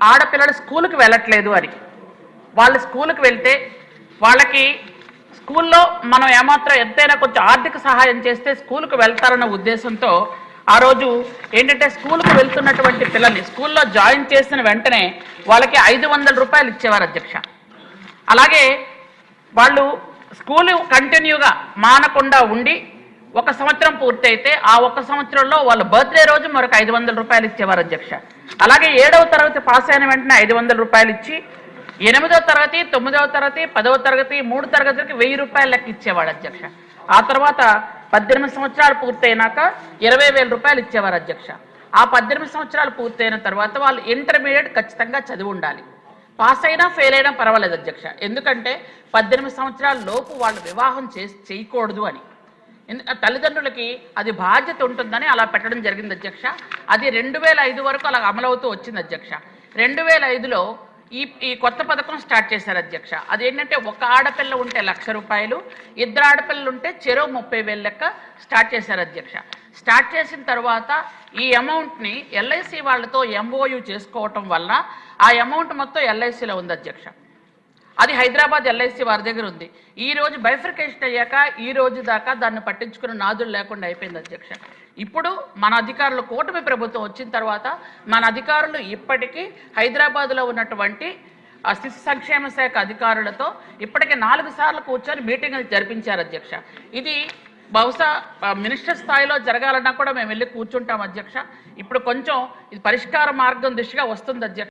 ఆడపిల్లలు స్కూల్కి వెళ్ళట్లేదు అని వాళ్ళు స్కూల్కి వెళ్తే వాళ్ళకి స్కూల్లో మనం ఏమాత్రం ఎంతైనా కొంచెం ఆర్థిక సహాయం చేస్తే స్కూల్కి వెళ్తారన్న ఉద్దేశంతో ఆ రోజు ఏంటంటే స్కూల్కి వెళ్తున్నటువంటి పిల్లల్ని స్కూల్లో జాయిన్ చేసిన వెంటనే వాళ్ళకి ఐదు వందల రూపాయలు ఇచ్చేవారు అధ్యక్ష. అలాగే వాళ్ళు స్కూలు కంటిన్యూగా మానకుండా ఉండి ఒక సంవత్సరం పూర్తయితే ఆ ఒక్క సంవత్సరంలో వాళ్ళ బర్త్డే రోజు మరొక ఐదు వందల రూపాయలు ఇచ్చేవారు అధ్యక్ష. అలాగే ఏడవ తరగతి పాస్ అయిన వెంటనే ఐదు వందల రూపాయలు ఇచ్చి ఎనిమిదవ తరగతి తొమ్మిదవ తరగతి పదవ తరగతి మూడు తరగతులకి వెయ్యి రూపాయలు లెక్క ఇచ్చేవాడు అధ్యక్ష. ఆ తర్వాత పద్దెనిమిది సంవత్సరాలు పూర్తయినాక ఇరవై వేల రూపాయలు ఇచ్చేవారు అధ్యక్ష. ఆ పద్దెనిమిది సంవత్సరాలు పూర్తయిన తర్వాత వాళ్ళు ఇంటర్మీడియట్ ఖచ్చితంగా చదివి ఉండాలి. పాస్ అయినా ఫెయిల్ అయినా పర్వాలేదు అధ్యక్ష. ఎందుకంటే పద్దెనిమిది సంవత్సరాల లోపు వాళ్ళు వివాహం చేసి చేయకూడదు అని. తల్లిదండ్రులకి అది బాధ్యత ఉంటుందని అలా పెట్టడం జరిగింది అధ్యక్ష. అది రెండు వేల ఐదు వరకు అలా అమలవుతూ వచ్చింది అధ్యక్ష. రెండు వేల ఐదులో ఈ ఈ కొత్త పథకం స్టార్ట్ చేశారు అధ్యక్ష. అదేంటంటే ఒక ఆడపిల్ల ఉంటే లక్ష రూపాయలు ఇద్దరు ఆడపిల్లలు ఉంటే చెరో ముప్పై వేలు లెక్క స్టార్ట్ చేశారు అధ్యక్ష. స్టార్ట్ చేసిన తర్వాత ఈ అమౌంట్ని ఎల్ఐసి వాళ్ళతో ఎంఓయు చేసుకోవటం వల్ల ఆ అమౌంట్ మొత్తం ఎల్ఐసిలో ఉంది అధ్యక్ష. అది హైదరాబాద్ ఎల్ఐసి వారి దగ్గర ఉంది. ఈ రోజు బైఫర్కేషన్ అయ్యాక ఈ రోజు దాకా దాన్ని పట్టించుకున్న నాదులు లేకుండా అయిపోయింది అధ్యక్ష. ఇప్పుడు మన అధికారులు కూటమి ప్రభుత్వం వచ్చిన తర్వాత మన అధికారులు ఇప్పటికీ హైదరాబాద్లో ఉన్నటువంటి శిశు సంక్షేమ శాఖ అధికారులతో ఇప్పటికే నాలుగు సార్లు కూర్చొని మీటింగ్లు జరిపించారు అధ్యక్ష. ఇది బహుశా మినిస్టర్ స్థాయిలో జరగాలన్నా కూడా మేము వెళ్ళి కూర్చుంటాం అధ్యక్ష. ఇప్పుడు కొంచెం ఇది పరిష్కార మార్గం దిశగా వస్తుంది అధ్యక్ష.